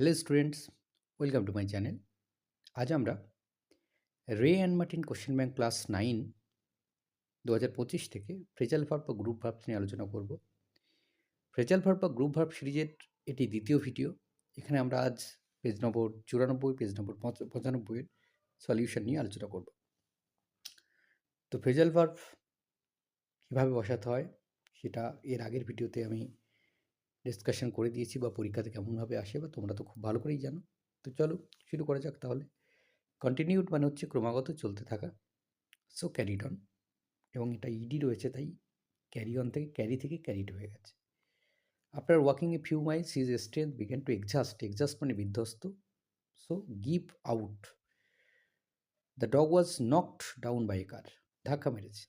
Hello students welcome to my channel আজ আমরা Wren and Martin question bank class nine দু হাজার পঁচিশ থেকে ফ্রেজাল ভার্ব বা গ্রুপ ভার্ব নিয়ে আলোচনা করব। ফ্রেজাল ভার্ব বা গ্রুপ ভার্ব সিরিজের এটি দ্বিতীয় ভিডিও এখানে আমরা আজ পেজ নম্বর চুরানব্বই পেজ নম্বর পঁচানব্বইয়ের সলিউশন নিয়ে আলোচনা করব। তো ফ্রেজাল ভার্ব কীভাবে বসাতে হয়, সেটা এর আগের ভিডিওতে আমি ডিসকাশন করে দিয়েছি বা পরীক্ষাতে কেমনভাবে আসে বা তোমরা তো খুব ভালো করেই জানো। তো চলো শুরু করা যাক তাহলে। কন্টিনিউড মানে হচ্ছে ক্রমাগত চলতে থাকা। সো ক্যারিড অন এবং এটা ইডি রয়েছে তাই ক্যারি অন থেকে ক্যারি থেকে ক্যারিড হয়ে গেছে। After walking a few miles his strength began to exhaust exhaust মানে বিধ্বস্ত। So give out the dog was knocked down by car ধাক্কা মেরেছে।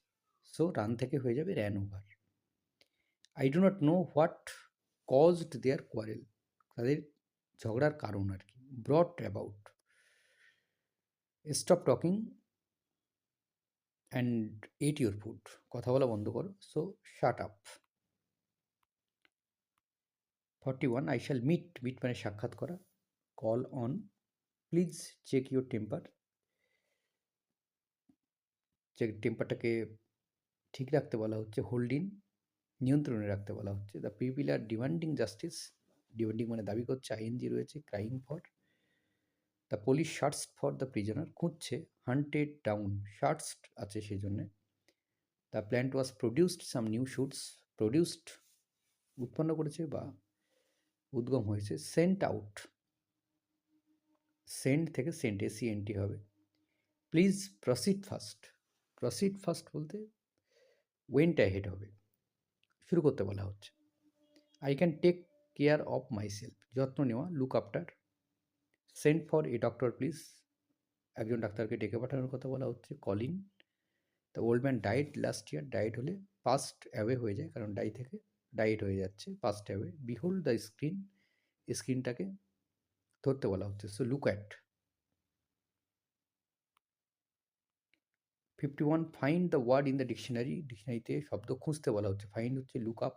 সো রান থেকে হয়ে যাবে ran over I do not know what caused their quarrel তাদের ঝগড়ার কারণ আর কি brood about stop talking and eat your food কথা বলা বন্ধ করো so shut up forty one I shall meet meet মানে সাক্ষাৎ করা। Call on please check your temper check টেম্পারটাকে ঠিক রাখতে বলা হচ্ছে হোল্ড ইন নিয়ন্ত্রণে রাখতে বলা হচ্ছে। The people are demanding justice demanding মানে দাবি করছে, আইএনজি রয়েছে crying for the police searches for the prisoner খুঁজছে হান্টেড ডাউন শার্টস আছে সেই জন্যে the plant was produced some new shoots produced উৎপন্ন করেছে বা উদ্গম হয়েছে সেন্ট আউট সেন্ট থেকে সেন্ট এসিএনটি হবে। Please proceed first proceed first বলতে ওয়েন্ট অ্যাহেড হবে। শুরু করতে বলা হচ্ছে। I can take care of myself যত্ন নেওয়া look after send for a doctor please একজন ডাক্তারকে ডেকে পাঠানোর কথা বলা হচ্ছে call in the old man died last year died হলে পাস্ট অ্যাওয়ে হয়ে যায়, কারণ ডাই থেকে ডায়েট হয়ে যাচ্ছে passed away behold the screen স্ক্রিনটাকে ধরতে বলা হচ্ছে। So look at fifty one find the word in the dictionary ডিকশনারিতে শব্দ খুঁজতে বলা হচ্ছে। ফাইন্ড হচ্ছে look up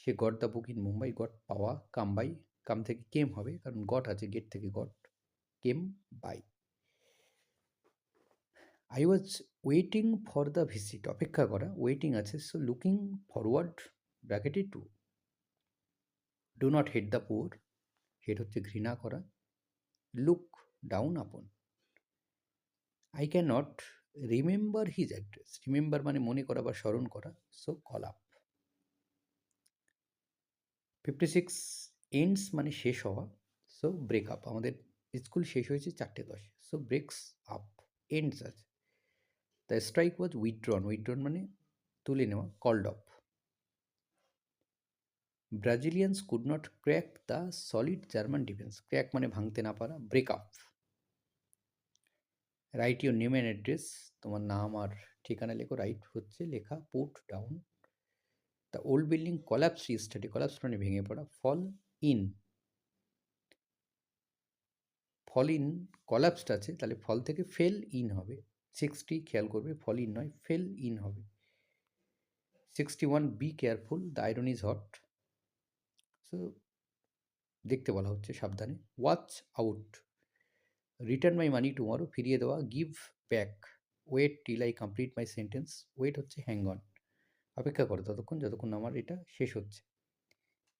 say got the book in Mumbai got পাওয়া কাম বাই কাম থেকে কেম হবে, কারণ গট আছে গেট থেকে got came by I was waiting for the visit অপেক্ষা করা ওয়েটিং আছে সো লুকিং ফরওয়ার্ড ব্র্যাকেটে to do not hate the poor head হচ্ছে ঘৃণা করা। Look down upon I can not remember his address remember মানে মনে করা বা স্মরণ করা so call up fifty six ends মানে শেষ হওয়া সো ব্রেক আপ আমাদের স্কুল শেষ হয়েছে চারটে দশে সো ব্রেকস আপ এন্ডস আছে। The strike was withdrawn withdrawn মানে তুলে নেওয়া called off Brazilians could not crack the solid German defence crack মানে ভাঙতে না পারা break up write your name and address তোমার নাম আর ঠিকানা লেখো রাইট হচ্ছে লেখা put down the old building collapse study collapse মানে ভেঙে পড়া fall in fall in collapsed আছে, তাহলে ফল থেকে ফেল ইন হবে সিক্সটি খেয়াল করবে ফল ইন নয় ফেল ইন হবে sixty one be careful the iron is hot so দেখতে বলা হচ্ছে সাবধানে watch out return my money tomorrow ফিরিয়ে দেওয়া give back wait till I complete my sentence wait হচ্ছে হ্যাং অন অপেক্ষা করো ততক্ষণ যতক্ষণ আমার এটা শেষ হচ্ছে।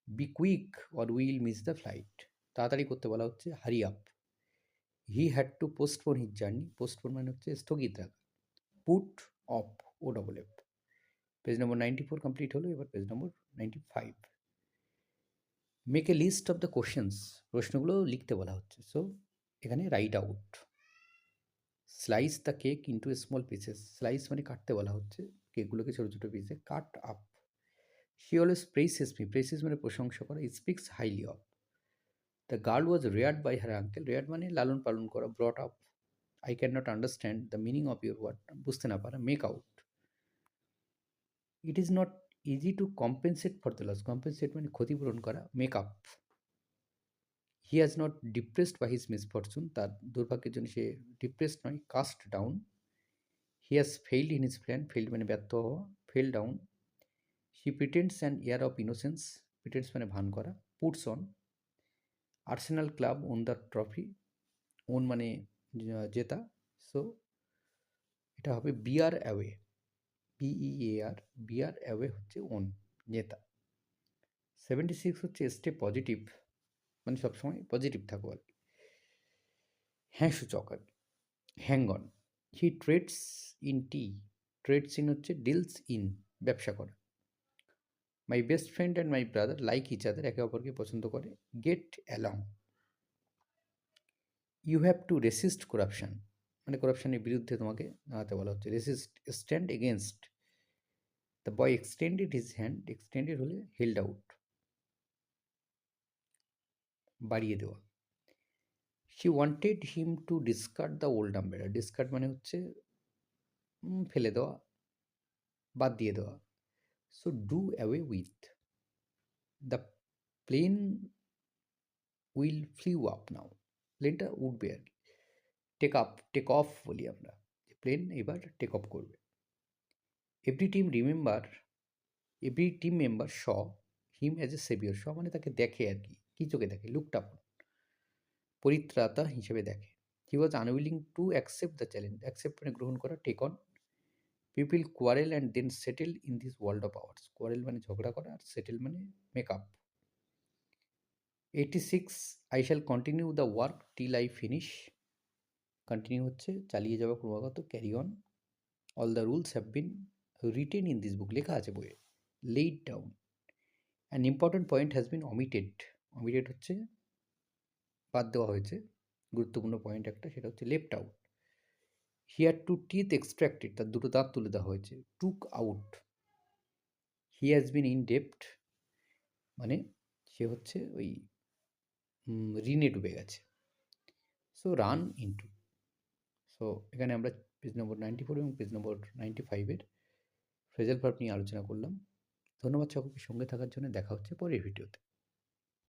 Be quick or will miss the flight তাড়াতাড়ি করতে বলা হচ্ছে hurry up he had to postpone his journey postpone মানে হচ্ছে স্থগিত রাখা। Put off O double F page number ninety four complete হলো, এবার page number ninety five make a list of the questions প্রশ্নগুলো লিখতে বলা হচ্ছে। সো এখানে write out slice the cake into small pieces slice মানে কাটতে বলা হচ্ছে। কেকগুলোকে ছোটো ছোটো পিসে cut up she always praises me praises মানে প্রশংসা করা। Speaks highly of the girl was reared by her uncle reared মানে লালন পালন করা brought up I can not understand the meaning of your word বুঝতে না পারা। Make out it is not easy to compensate for the loss compensate মানে ক্ষতিপূরণ করা। Make up he has not depressed by his misfortune তার দুর্ভাগ্যের জন্য সে ডিপ্রেসড নয় cast down he has failed in his plan failed মানে ব্যর্থ হওয়া fell down he pretends an air of innocence pretends মানে ভান করা puts on Arsenal club won the trophy won মানে জেতা। সো এটা হবে bear away B E A R bear away হচ্ছে ওন জেতা। সেভেন্টি সিক্স হচ্ছে স্টে পজিটিভ মানে সবসময় পজিটিভ থাকো আর কি। হ্যাঁ সূচক আর কি hang on he trades in tea trades in হচ্ছে ডিলস ইন ব্যবসা করা। My best friend and my brother like each other একে অপরকে পছন্দ করে। Get along you have to resist corruption মানে করাপশানের বিরুদ্ধে তোমাকে দাঁড়াতে বলা হচ্ছে। Resist stand against the boy extended his hand extended হলে হেল্ড আউট বাড়িয়ে দেওয়া। She wanted him to discard the old umbrella discard মানে হচ্ছে ফেলে দেওয়া, বাদ দিয়ে দেওয়া। So do away with the plane will flew up now প্লেনটা উঠবে আর কি। টেক আপ টেক অফ বলি আমরা। প্লেন এবার টেক অফ করবে। Every team remember every team member saw him as a saviour saw মানে তাকে দেখে আর কি। কী চোখে দেখে? লুকটা পরিত্রাতা হিসেবে দেখে। He was unwilling to accept the challenge accept মানে গ্রহণ করা take on people quarrel and then settle in this world of ours quarrel মানে ঝগড়া করা আর সেটেল মানে make up eighty six I shall continue the work till I finish continue হচ্ছে, চালিয়ে যাওয়া ক্রমাগত carry on all the rules have been written in this book লেখা আছে বইয়ে। Laid down an important point has been omitted omitted হচ্ছে বাদ দেওয়া হয়েছে। গুরুত্বপূর্ণ পয়েন্ট একটা, সেটা হচ্ছে left out here two teeth extracted তার দুটো দাঁত তুলে দেওয়া হয়েছে। Took out he has been in ডেপ্ট মানে সে হচ্ছে ওই ঋণে ডুবে গেছে। সো রান ইনটু সো এখানে আমরা পেজ নম্বর নাইনটি ফোর এবং পেজ নম্বর নাইনটি ফাইভের ফ্রেজাল ভার্ব নিয়ে আলোচনা করলাম। ধন্যবাদ সকলকে সঙ্গে থাকার জন্য। দেখা হচ্ছে পরের ভিডিওতে